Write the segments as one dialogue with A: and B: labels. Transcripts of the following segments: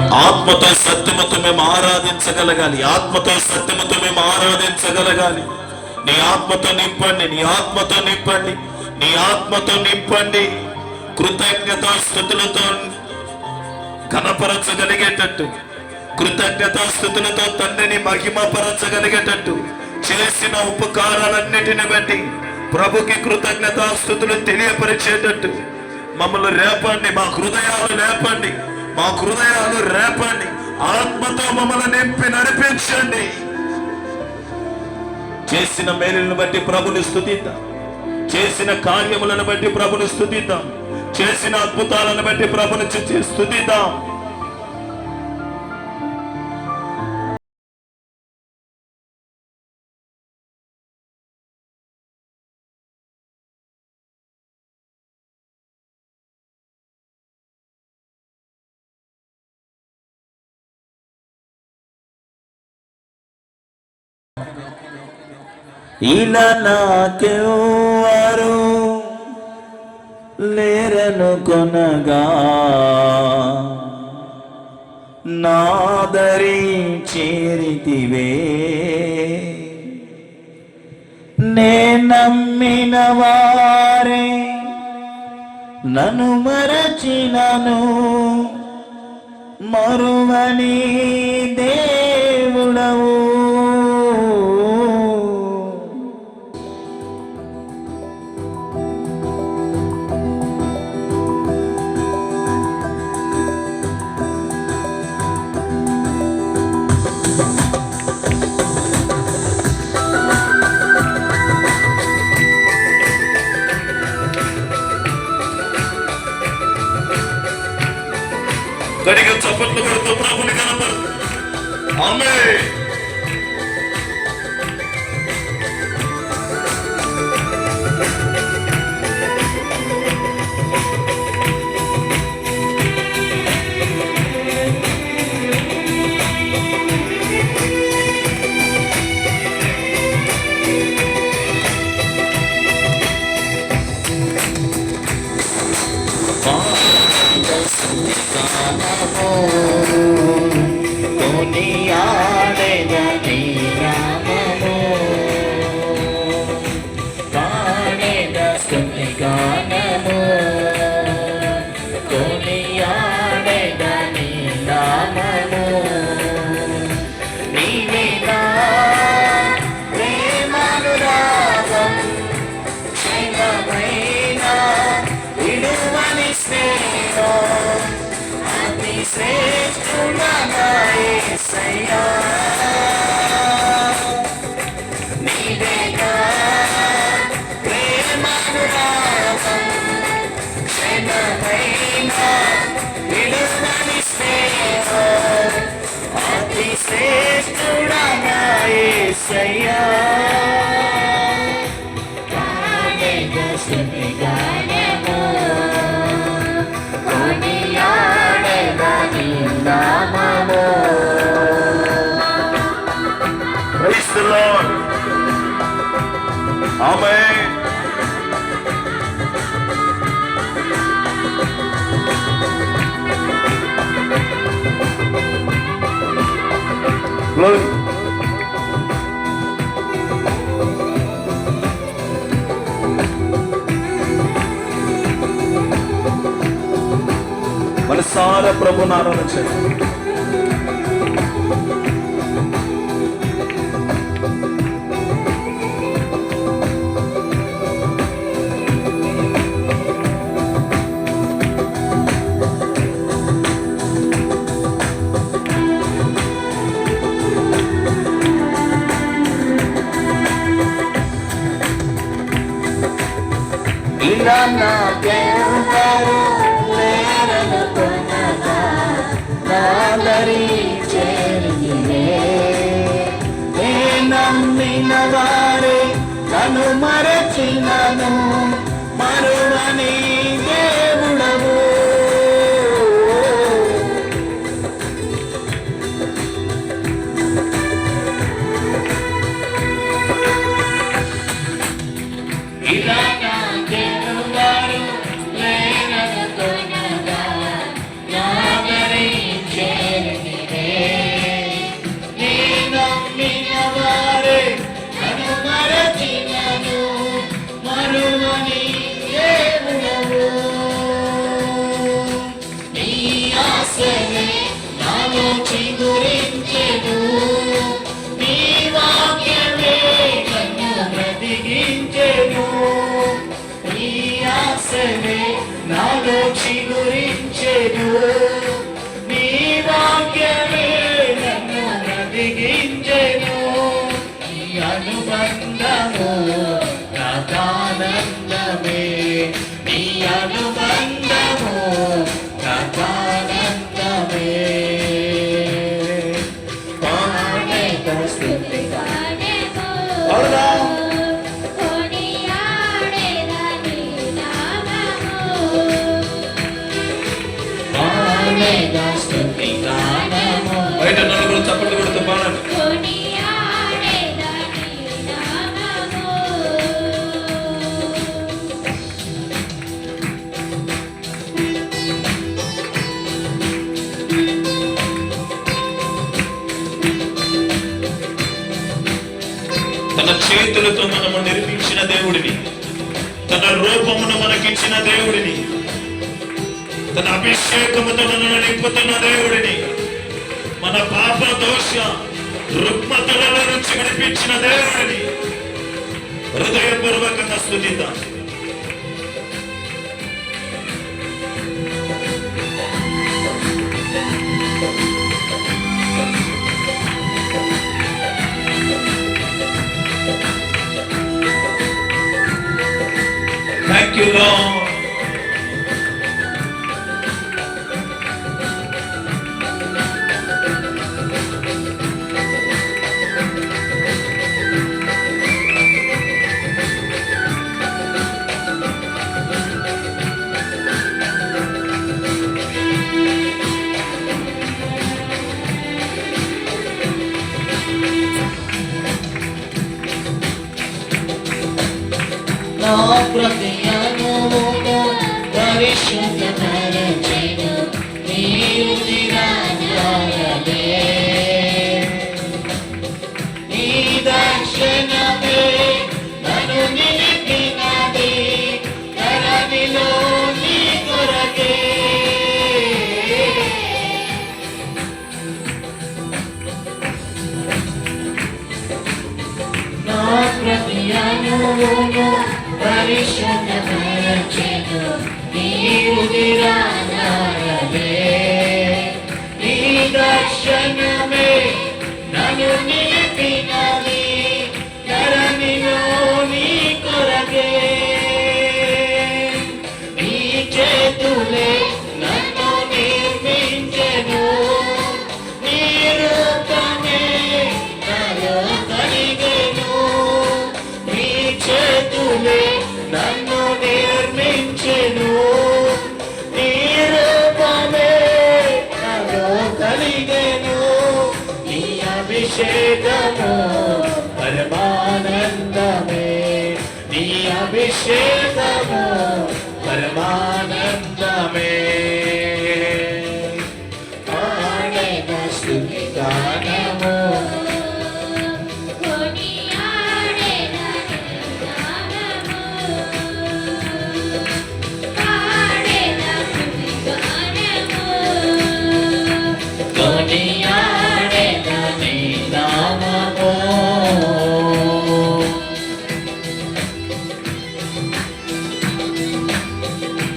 A: ఆత్మతో సత్యముతో మేము ఆరాధించగలగాలి. ఆత్మతో సత్యముతో మేము ఆరాధించగలగాలి. నీ ఆత్మతో నింపండి నీ ఆత్మతో నింపండి నీ ఆత్మతో నింపండి. కృతజ్ఞత స్థుతులతో కనపరచగలిగేటట్టు కృతజ్ఞత స్థుతులతో తండ్రిని మహిమపరచగలిగేటట్టు. చేసిన ఉపకారాలన్నిటిని బట్టి ప్రభుకి కృతజ్ఞత స్థుతులు తెలియపరిచేటట్టు. మమ్మల్ని రేపండి మా హృదయాలు లేపండి. మా హృదయాలు రేపండి. ఆత్మతో మమ్మల్ని నింపి నడిపించండి. చేసిన మేలులను బట్టి ప్రభుని స్థుతిద్దాం. చేసిన కార్యములను బట్టి ప్రభుని స్థుతిద్దాం. చేసిన అద్భుతాలను బట్టి ప్రభుని స్థుతిద్దాం. ఇలా నాకెవ్వరు లేరను కొనగా? నాదరి చేరితివే. నే నమ్మిన వారే నన్ను మరచినను. మరువని దేవుడవు. Amém.
B: కొనియాడెదని
A: അമ്മേ. മനസ്സാര പ്രഭു നാരായണ
B: ఇలా నాకెవ్వరు లేరనుకున్నదా నమ్మిన వారే నన్ను మరచినను. నాకానందమే నీ అనుబంధము
A: కథానందమే తన చేతులతో మనము నిర్మించిన దేవుడిని తన రూపమును మనకిచ్చిన దేవుడిని తన అభిషేకముతో మనల్ని నింపుతున్న దేవుడిని మన పాప దోష రుగ్మతల నుంచి విడిపించిన దేవుడిని హృదయపూర్వకంగా స్థుతిద్దాం.
B: you, Lord. పరిశుద్ధపరచెను నీవు నిరాధారమే నీ దర్శనమే నన్ను నిలిపినది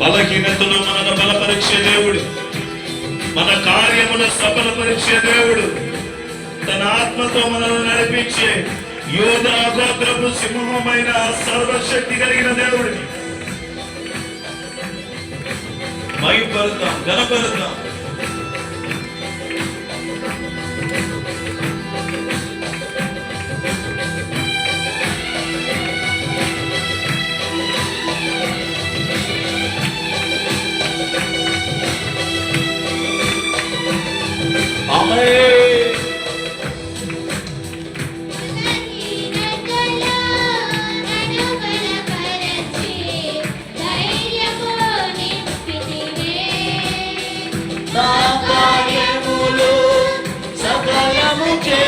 A: బలహీనతను మనను బలపరిచే దేవుడు. మన కార్యమును సఫలపరిచే దేవుడు. ఆత్మతో మనల్ని నడిపించే యోధ గోత్రపు సింహమైన సర్వశక్తి కలిగిన దేవుడిని. మైపరుతాం గనపరుతాం okay.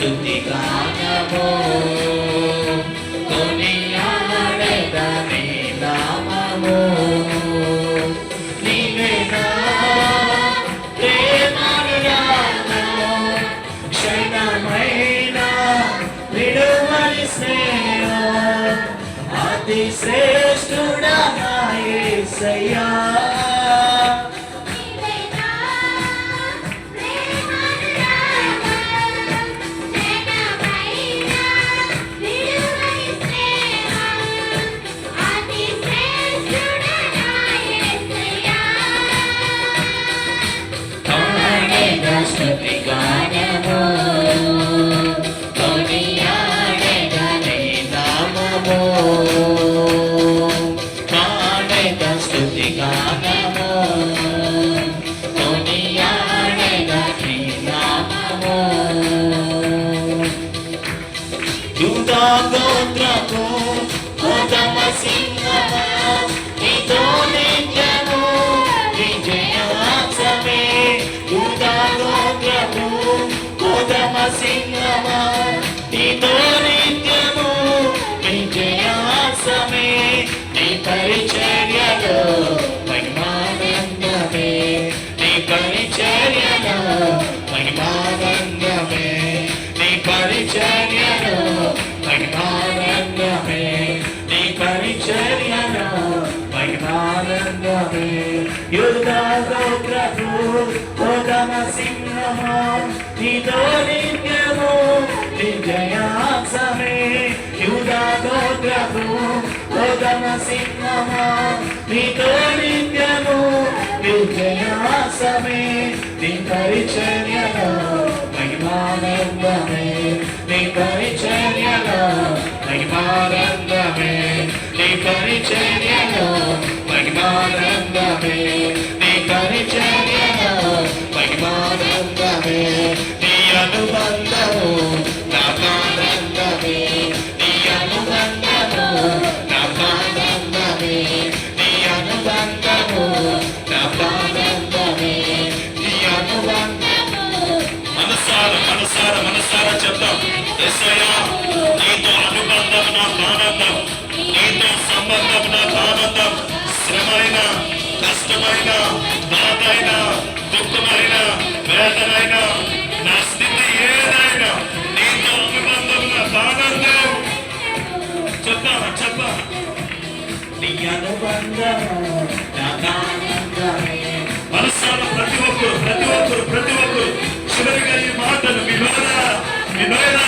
B: పాడేగ గానము. కొనియాడేగ నామము నీవేనా ప్రేమానురాగము క్షణమైన విడువని స్నేహం. అతి శ్రేష్ఠుడా నా సింహము నీతో నిత్యము విజయాసమే నీ పరిచర్యలో మహిమానందమే నీ పరిచర్యలో మహిమానందమే నీ పరిచర్యలో మహిమానందమే నీ పరిచర్యలో మహిమానందమే యుద్ధ గోత్రపు ఉత్తమ సింహము ఇదో నిత్యము విజయాసమే యుద్ధ గోత్రపు ఉత్తమ సింహము నీతో నిత్యము విజయాసమే నీ పరిచర్యలో మహిమానందమే నీ పరిచర్యలో మహిమానందమే నీ పరిచర్యలో మహిమానందమే నీ పరిచర్యలో నీ అనుబంధము నాకానందమే నీ అనుబంధము నాకానందమే నీ అనుబంధము నాకానందమే నీ అనుబంధము
A: మనసార మనసార మనసార చెప్తాం ఎస్ఐయా నీతో అనుబంధం నాకు ఆనందం నీతో సంబంధం నాకు ఆనందం శ్రమైన కష్టమైన బాధైనా వేదనైన నా స్థితి ఏదైనా నీతో అనుబంధం
B: నీ
A: ప్రతి ఒక్కరు ప్రతి ఒక్కరు ప్రతి ఒక్కరు చివరిగా ఈ మాటలు మీ
B: వినోదా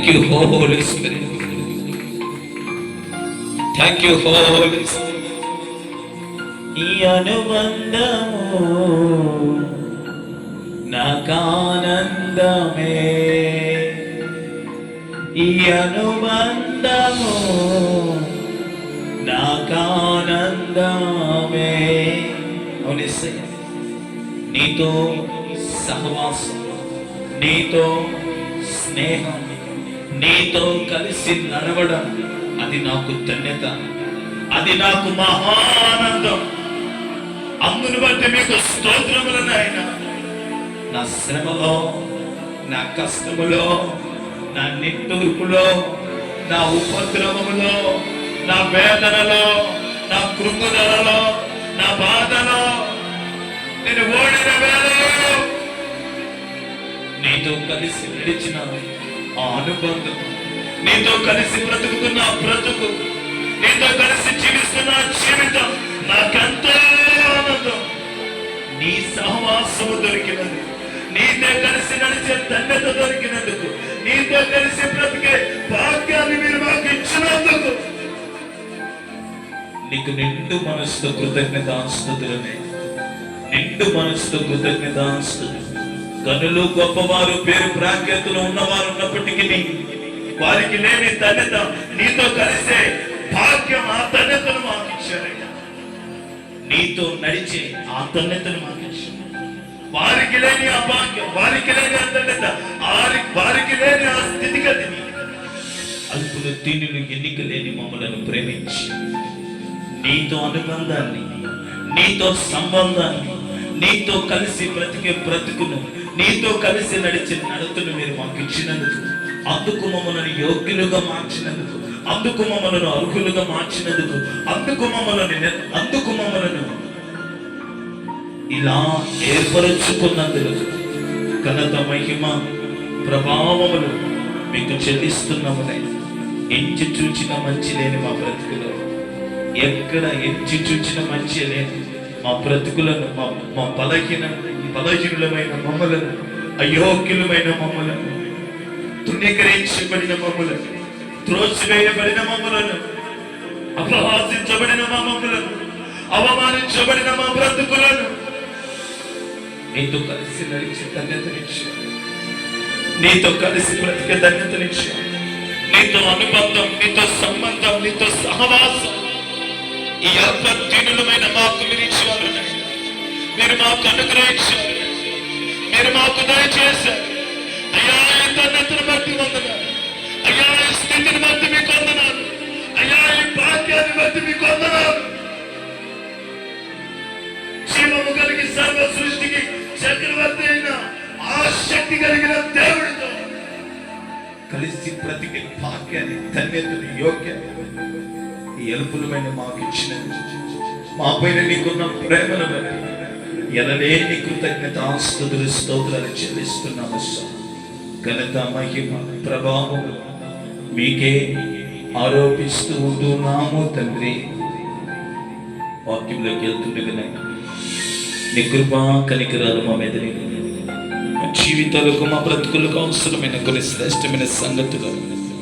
B: బట్టి మీకే స్తోత్రం
C: ఈ అనుబంధము నా
D: thank you holy spirit thank you holy
B: ఈ అనుబంధము నాకానందమే. ఈ అనుబంధము నాకానందమే. అవునిస్తే నీతో సహవాసం నీతో స్నేహం నీతో కలిసి నడవడం అది నాకు ధన్యత. అది నాకు మహానందం అందును బట్టి మీకు స్తోత్రములు నాయన. నా శ్రమలో నా కష్టములో నా నిట్టూర్పులో నా ఉపద్రవములో నా వేదనలో నా కృంగుదలలో నా బాధలో నేను ఓడిన వేళలో నీతో కలిసి నడిచినాను. ఆ అనుబంధం నీతో కలిసి బ్రతుకుతున్న బ్రతుకు నీతో కలిసి జీవిస్తున్న జీవితం నాకెంతో ఆనందం. నీ సహవాసము దొరికినది. నీతో కలిసి నడిచే ధన్యత దొరికినందుకు నీతో కలిసి బ్రతికే భాగ్యాన్ని మీరు మాకు ఇచ్చినందుకు. నీకు నిండు మనసుతో కృతజ్ఞతాస్తుతులనే నిండు మనసుతో కృతజ్ఞతాస్తుతులు కనులు గొప్పవారు పేరు ప్రాఖ్యాతులు ఉన్నవారు ఉన్నప్పటికీ వారికి లేని ధన్యత నీతో కలిసే భాగ్యం ఆ ధన్యతను మాకు ఇచ్చారయ్యా నీతో నడిచే ఆ ధన్యతను మాకు ఇచ్చారు వారికి లేని ఆ భాగ్యం వారికి లేని ఆ ధన్యత వారి- వారికి లేని ఆ స్థితిగతి అల్పులు దీనిని ఎన్నిక లేని మమ్మలను ప్రేమించి నీతో అనుబంధాన్ని నీతో సంబంధాన్ని నీతో కలిసి బ్రతికే బ్రతుకును నీతో కలిసి నడిచిన నడుతును మీరు మాకు ఇచ్చినందుకు. అందుకు మమ్మల్ని యోగ్యులుగా మార్చినందుకు. అందుకు మమ్మలను అర్హులుగా మార్చినందుకు. అందుకు మమ్మల్ని అందుకు మమ్మలను ఇలా ఏర్పరచుకున్నందుకు ఘనత మహిమ ప్రభావములు మీకు చెల్లిస్తున్నామునే ఎంచి చూచిన మంచి లేని మా బ్రతుకులో. ఎక్కడ ఎంచి చూచిన మంచి లేని మా బ్రతుకులను మా మా బలహీన బలహీనులమైన మమ్మలను అయోగ్యులమైన మమ్మలను తృణీకరించబడిన మమ్మలను త్రోసివేయబడిన మమ్మలను అపహాసించబడిన మా మమ్మలను అవమానించబడిన మా బ్రతుకులను నీతో కలిసి నడిచి ధన్యతనిచ్చు నీతో కలిసి బ్రతికే ధన్యతనిచ్చు నీతో అనుబంధం నీతో సంబంధం నీతో సహవాసం ఈ అర్థ దీనులమైన మాకు మీరు ఇచ్చేవారు మీరు మాకు అనుగ్రహించారు. మీరు మాకు దయచేశారు. అయ్యా ఈ ధన్యతను బట్టి వందనాలు. అయ్యా ఈ స్థితిని బట్టి మీకు వందనాలు. అయ్యా ఈ భాగ్యాన్ని బట్టి మీకు వందనాలు. జీవము కలిగి సర్వ సృష్టికి చక్రవర్తి అయిన ఆ శక్తి కలిగిన దేవుడితో కలిసి బ్రతికే భాగ్యాన్ని ధన్యతను యోగ్యత ఈ ఎలుపులమైన మాకు ఇచ్చిన మా పైన నీకున్న ప్రేమను బట్టి ఎనలేని కృతజ్ఞత ఆస్తుతులు స్తోత్రాలు చెల్లిస్తున్నాము స్వామి. ఘనత మహిమ ప్రభావం మీకే ఆరోపిస్తూ ఉంటున్నాము తండ్రి. వాక్యంలోకి వెళ్తుండగానే నీ కృపా కనికరాలు మా మీద మా జీవితాలకు మా బ్రతుకులకు అవసరమైన కొన్ని శ్రేష్టమైన సంగతులు